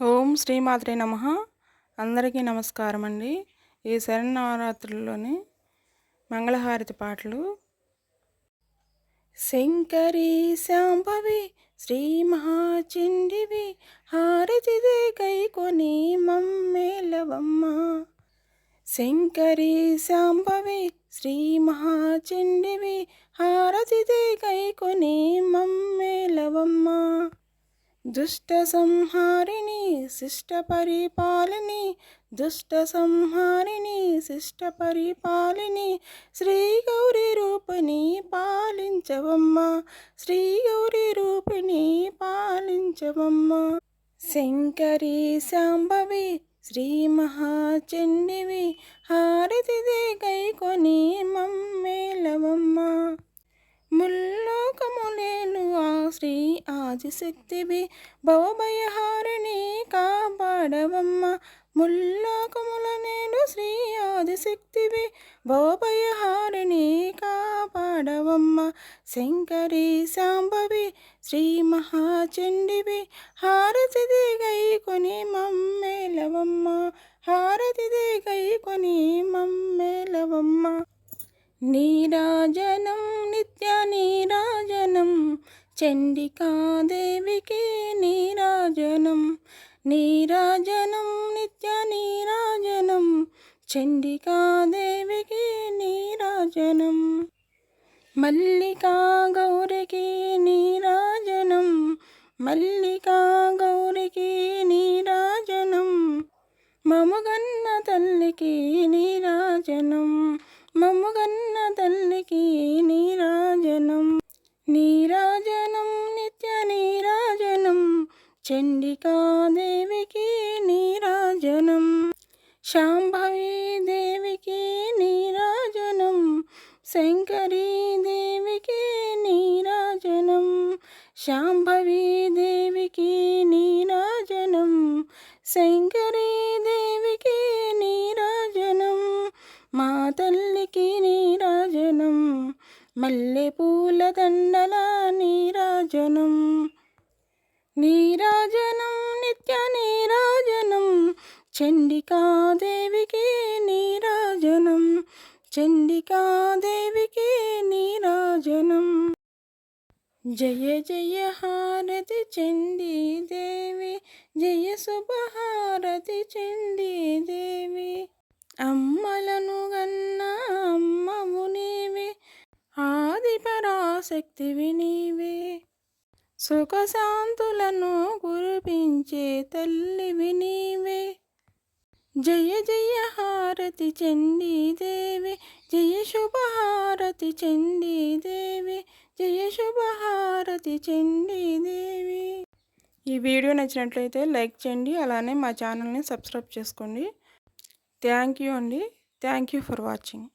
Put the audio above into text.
ఓం శ్రీమాత్రే నమ. అందరికీ నమస్కారం అండి ఈ శరణవరాత్రుల్లోని మంగళహారతి పాటలు. శంకరి శాంభవి శ్రీ మహాచండివి హారతిదే కొని మమ్మేలవమ్మ శంకరి శాంభవి శ్రీ మహాచండివి హారతిదే కొని మమ్మ దుష్ట సంహారిణి శిష్ట పరిపాలిని దుష్ట సంహారిణి శిష్ట పరిపాలిని శ్రీగౌరి రూపిణి పాలించవమ్మ. శ్రీ గౌరి రూపిణి పాలించవమ్మ. శంకరి శాంభవి శ్రీ మహాచండివి హారతిదే గైకొని మమ్మ. శ్రీ ఆదిశక్తివి భవభయహారిణి కాపాడవమ్మ ముల్లోకముల నేను శ్రీ ఆదిశక్తివి భవభయహారిణి కాపాడవమ్మ శంకరి సాంబవి శ్రీ మహాచండివి హారతి దిగై కొని మమ్మేలవమ్మ హారతి దిగై కొని మమ్మేలవమ్మ నీరాజనం నిత్య నీరాజనం చండికాదేవికి నీరాజనం నీరాజనం నిత్య నీరాజనం. చండికాదేవికి నీరాజనం మల్లికా గౌరికి నీరాజనం మల్లికా గౌరికి నీరాజనం. మముగన్న తల్లికి నీరాజనం మముగన్న తల్లికి నీరాజనం. నీరా చండికాదేవికి నీరాజనం. శాంభవీ దేవికి నీరాజనం. శంకరీ దేవికి నీరాజనం. శాంభవీ దేవికి నీరాజనం. శంకరీ దేవికి నీరాజనం. మా తల్లికి నీరాజనం. మల్లెపూల దండల నీరాజనం. నీరాజనం నిత్య నీరాజనం. చండికాదేవికి నీరాజనం. చండికాదేవికి నీరాజనం. జయ జయ హారతి చండీదేవి. జయ శుభహారతి చండీదేవి. అమ్మలను గన్న అమ్మవు నీవే. ఆది పరాశక్తివి నీవే. సుఖశాంతులను కురిపించే తల్లివి నీవే. జయ జయ హారతి చండీదేవి జయ శుభహారతి చండీదేవి జయ శుభహారతి చండీదేవి ఈ వీడియో నచ్చినట్లయితే లైక్ చేయండి అలానే మా ఛానల్ని సబ్స్క్రైబ్ చేసుకోండి. థ్యాంక్ యూ అండి. Thank you for watching.